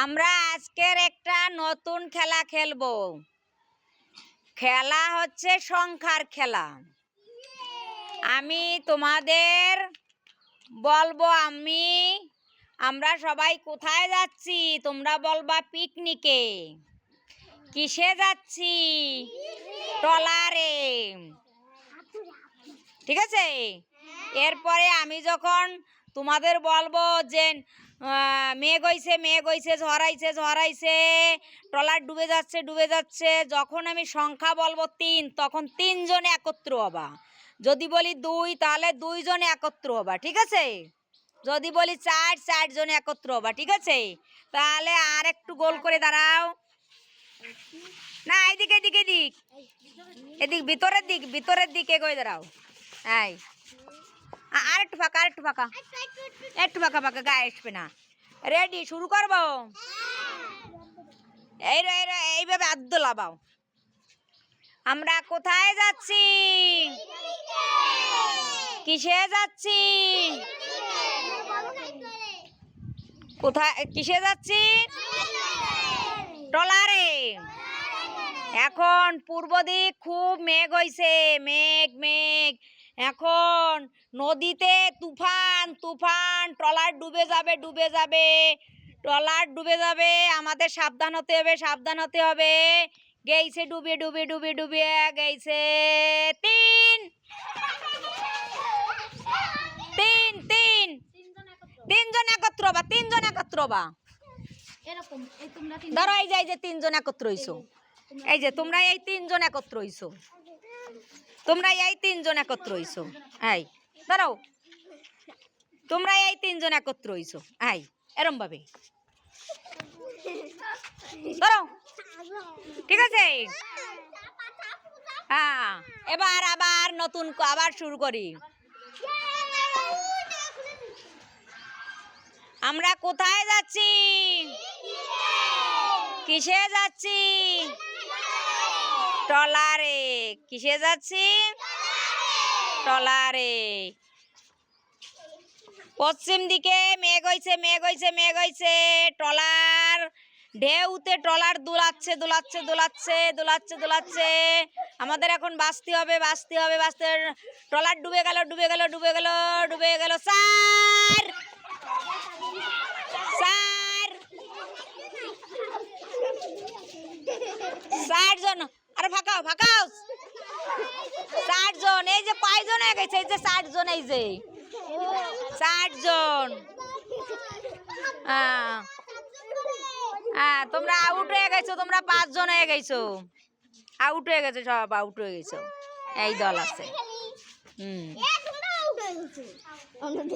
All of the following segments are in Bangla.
আমরা আজকের একটা নতুন খেলা খেলব। খেলা হচ্ছে সংখ্যার খেলা। আমি তোমাদের বলব, আমি, আমরা সবাই কোথায় যাচ্ছি? তোমরা বলবা পিকনিকে। কিসে যাচ্ছি? ট্রলারে। ঠিক আছে? এরপরে আমি যখন তোমাদের বলব যে মেঘ হইছে মেঘ হইছে ঝড়াইছে ঝড়াইছে ট্রলার ডুবে যাচ্ছে ডুবে যাচ্ছে, যখন আমি সংখ্যা বলব তিন, তখন তিনজনে একত্র হবা। যদি বলি দুই, তাহলে দুইজনে একত্র হবা, ঠিক আছে? যদি বলি চার, চারজনে একত্র হবা, ঠিক আছে? তাহলে আর একটু গোল করে দাঁড়াও। না এদিকে এদিকে এদিক এদিক, ভিতরের দিক, ভিতরের দিকে কই দাঁড়াও। আ- আর একটু ফাঁকা আর একটু ফাঁকা। একটু ফাঁকা ফাঁকা, গায়ে আসবে না। রেডি শুরু করব? এই রে এই রে, এইভাবে আদ্য লাবাও আমরা কোথায় যাচ্ছি? কিসে যাচ্ছি? কোথায়, কিসে যাচ্ছি? ট্রলারে। এখন পূর্ব দিক খুব মেঘ হইছে। মেঘ মেঘ। এখন নদীতে তুফান তুফান ট্রলার ডুবে যাবে ডুবে যাবে। ট্রলার ডুবে যাবে আমাদের সাবধান হতে হবে সাবধান হতে হবে। গেইছে ডুবে ডুবে ডুবে ডুবে গেইছে। তিন। তিন তিন। তিনজন একত্র বা তিনজন একত্র বা ধরো এই যে এই যে তিনজন একত্র হইছো। এই যে তোমরা এই তিনজন একত্র হইছো। তোমরা এই তিনজন একত্র হইছো। এই ধরো তোমরা এই তিনজন একত্র হইছো। এই, এরম ভাবে। ধরো ঠিক আছে? হ্যাঁ এবার আবার নতুন আবার শুরু করি। আমরা কোথায় যাচ্ছি? কিসে যাচ্ছি? ট্রলারে কিসে যাচ্ছি? ট্রলারে পশ্চিম দিকে মেঘ হইছে মেঘ হইছে মেঘ হইছে। ট্রলার ঢেউতে ট্রলার দুলাচ্ছে দুলাচ্ছে দুলাচ্ছে দুলাচ্ছে দুলাচ্ছে। আমাদের এখন বাঁচতে হবে বাঁচতে হবে বাঁচতে ট্রলার ডুবে গেল ডুবে গেল ডুবে গেল ডুবে গেল। স্যার ষাট জন আরে ফাঁকাও ষাট জন এই যে কয়জন হয়ে গেছে, এই যে ষাট জন এই যে। ষাট জন হ্যাঁ। হ্যাঁ তোমরা আউট হয়ে গেছো, তোমরা পাঁচজন হয়ে গেছো। আউট হয়ে গেছো, সব আউট হয়ে গেছো। এই দল আছে। হুম।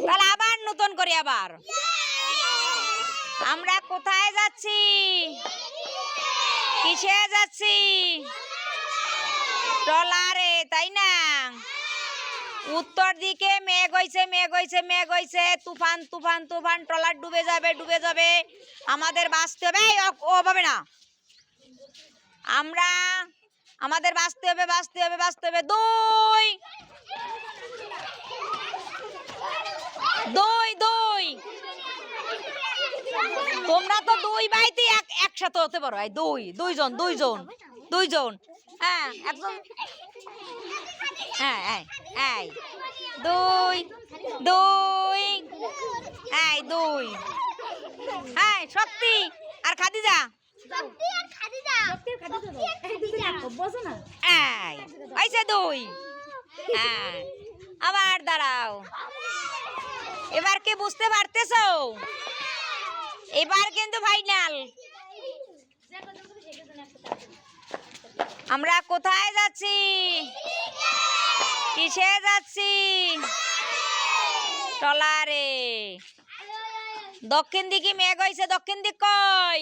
তাহলে আবার নতুন করি আবার। আমরা কোথায় যাচ্ছি? কিসে যাচ্ছি ট্রলারে তাই না উত্তর দিকে মেঘ হইছে মেঘ হইছে মেঘ হইছে। তুফান তুফান তুফান, ট্রলার ডুবে যাবে ডুবে যাবে। আমাদের বাঁচতে হবে। ও- হবে না। আমরা, আমাদের বাঁচতে হবে বাঁচতে হবে বাঁচতে হবে। দুই। দুই দুই। তোমরা তো দুই ভাইতে এক, একসাথে হতে পারো। দুই, দুইজন দুইজন দুইজন। হ্যাঁ একজন হ্যাঁ এই দুই দুই। এই দুই। হ্যাঁ শক্তি আর খাদিজা? দুই। হ্যাঁ আবার দাঁড়াও। এবার কি বুঝতে পারতেছো? এবার কিন্তু ফাইনাল। আমরা কোথায় যাচ্ছি? কিসে যাচ্ছি টলারে। দক্ষিণ দিকে মেঘ হয়েছে দক্ষিণ দিক কই?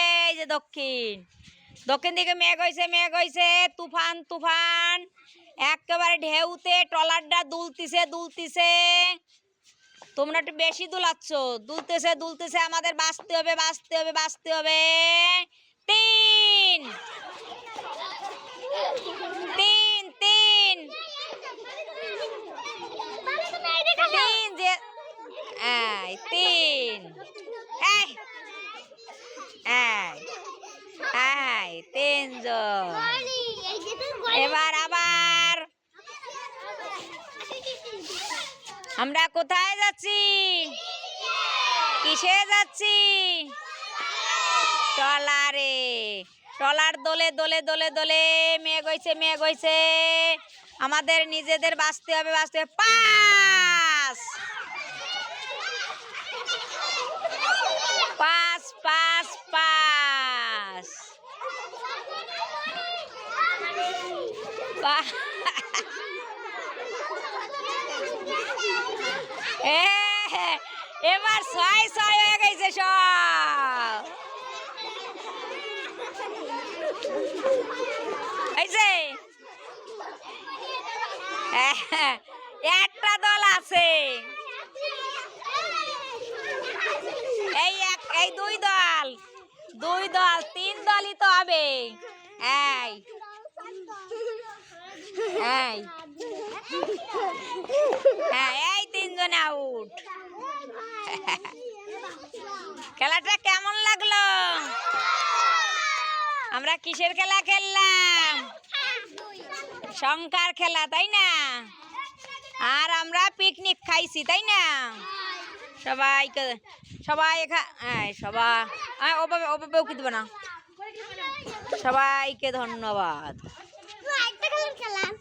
এই যে দক্ষিণ। দক্ষিণ দিকে মেঘ হয়েছে মেঘ হয়েছে তুফান তুফান। একেবারে ঢেউতে ট্রলারটা দুলতিছে দুলতিছে। তোমরা একটু বেশি দুলাচ্ছ। দুলতেছে দুলতেছে, আমাদের বাঁচতে হবে বাঁচতে হবে বাঁচতে হবে তিন তিন তিন তিন যে এই তিন এই এবার আবার। আমরা কোথায় যাচ্ছি? কিসে যাচ্ছি? ট্রলারে। ট্রলার দোলে দোলে দোলে দোলে মেয়ে গইছে মেয়ে হইছে। আমাদের নিজেদের বাঁচতে হবে বাঁচতে হবে। পাস এবার ছয় ছয় হয়ে গেছে সব। একটা দল আছে। এই এক, এই দুই দল দুই দল, তিন দলই তো হবে। এই এই তিনজন আউট খেলাটা কেমন লাগল? আমরা কিসের খেলা খেললাম? সংকার খেলা তাই না? আর আমরা পিকনিক খাইছি তাই না? সবাইকে সবাই এই, সবাই আয়, ওভাবে ওভাবে উকি দেবো না। সবাইকে ধন্যবাদ। খেলাম